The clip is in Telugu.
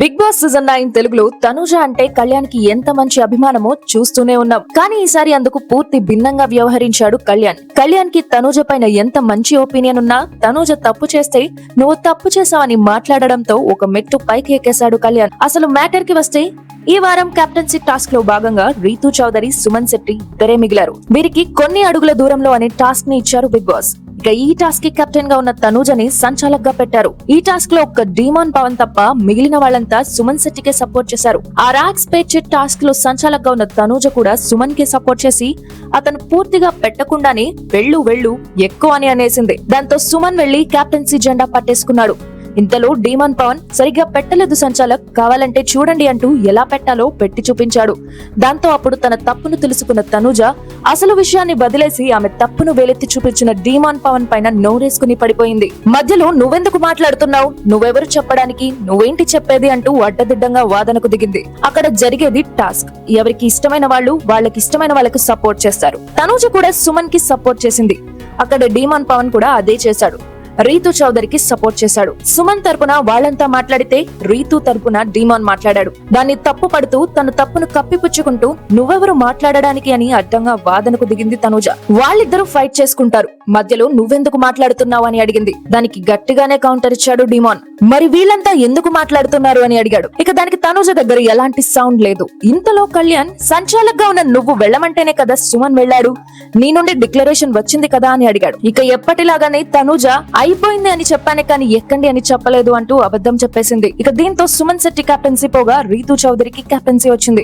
బిగ్ బాస్ సీజన్ నైన్ తెలుగులో తనుజ అంటే కళ్యాణ్కి ఎంత మంచి అభిమానమో చూస్తూనే ఉన్నాం. కానీ ఈసారి అందుకు పూర్తి భిన్నంగా వ్యవహరించాడు కళ్యాణ్. కళ్యాణ్కి తనుజ పైన ఎంత మంచి ఒపీనియన్ ఉన్నా తనుజ తప్పు చేస్తే నువ్వు తప్పు చేసావని మాట్లాడడంతో ఒక మెట్టు పైకి ఎక్కేశాడు కళ్యాణ్. అసలు మ్యాటర్కి వస్తే ఈ వారం కెప్టెన్సీ టాస్క్లో భాగంగా రీతు చౌదరి సుమన్ శెట్టి ఇద్దరే మిగిలారు. వీరికి కొన్ని అడుగుల దూరంలో అనే టాస్క్ని ఇచ్చారు బిగ్ బాస్. ఇక ఈ టాస్క్కి కెప్టెన్గా ఉన్న తనూజని సంచాలక్గా పెట్టారు. ఈ టాస్క్లో ఒక్క డీమాన్ పవన్ తప్ప మిగిలిన వాళ్ళంతా సుమన్ శెట్టికే సపోర్ట్ చేశారు. ఆ రాక్స్ పేచ్ టాస్క్లో సంచాలక్గా ఉన్న తనూజ కూడా సుమన్కి సపోర్ట్ చేసి అతను పూర్తిగా పెట్టకుండానే వెళ్ళు వెళ్ళు ఎక్కువ అని అనేసింది. దాంతో సుమన్ వెళ్ళి కెప్టెన్సీ జెండా పట్టేసుకున్నాడు. ఇంతలో డీమాన్ పవన్ సరిగ్గా పెట్టలేదు సంచాలక్. కావాలంటే చూడండి అంటూ ఎలా పెట్టాలో పెట్టి చూపించాడు. దాంతో అప్పుడు తన తప్పును తెలుసుకున్న తనుజ అసలు విషయాన్ని బదిలేసి ఆమె తప్పును వేలెత్తి చూపించిన డీమాన్ పవన్ పైన నోరేసుకుని పడిపోయింది. మధ్యలో నువ్వెందుకు మాట్లాడుతున్నావు? నువ్వెవరు చెప్పడానికి? నువ్వేంటి చెప్పేది అంటూ అడ్డదిడ్డంగా వాదనకు దిగింది. అక్కడ జరిగేది టాస్క్. ఎవరికి ఇష్టమైన వాళ్ళు వాళ్ళకి ఇష్టమైన వాళ్ళకు సపోర్ట్ చేస్తారు. తనుజ కూడా సుమన్కి సపోర్ట్ చేసింది. అక్కడ డీమాన్ పవన్ కూడా అదే చేశాడు. రీతు చౌదరికి సపోర్ట్ చేశాడు. సుమన్ తరపున వాళ్ళంతా మాట్లాడితే రీతు తరపున డీమాన్ మాట్లాడాడు. దాన్ని తప్పు పడుతూ తన తప్పును కప్పిపుచ్చుకుంటూ నువ్వెవరు మాట్లాడడానికి అని అడ్డంగా వాదనకు దిగింది తనుజ. వాళ్ళిద్దరూ ఫైట్ చేసుకుంటారు. మధ్యలో నువ్వెందుకు మాట్లాడుతున్నావు అని అడిగింది. దానికి గట్టిగానే కౌంటర్ ఇచ్చాడు డిమాన్. మరి వీళ్ళంతా ఎందుకు మాట్లాడుతున్నారు అని అడిగాడు. ఇక దానికి తనుజ దగ్గర ఎలాంటి సౌండ్ లేదు. ఇంతలో కళ్యాణ్ సంచాలక్గా ఉన్న నువ్వు వెళ్ళమంటేనే కదా సుమన్ వెళ్ళాడు? నీ నుండి డిక్లరేషన్ వచ్చింది కదా అని అడిగాడు. ఇక ఎప్పటిలాగానే తనుజ అయిపోయింది అని చెప్పానే కానీ ఎక్కండి అని చెప్పలేదు అంటూ అబద్ధం చెప్పేసింది. ఇక దీంతో సుమన్ శెట్టి కెప్టెన్సీ పోగా రీతు చౌదరికి కెప్టెన్సీ వచ్చింది.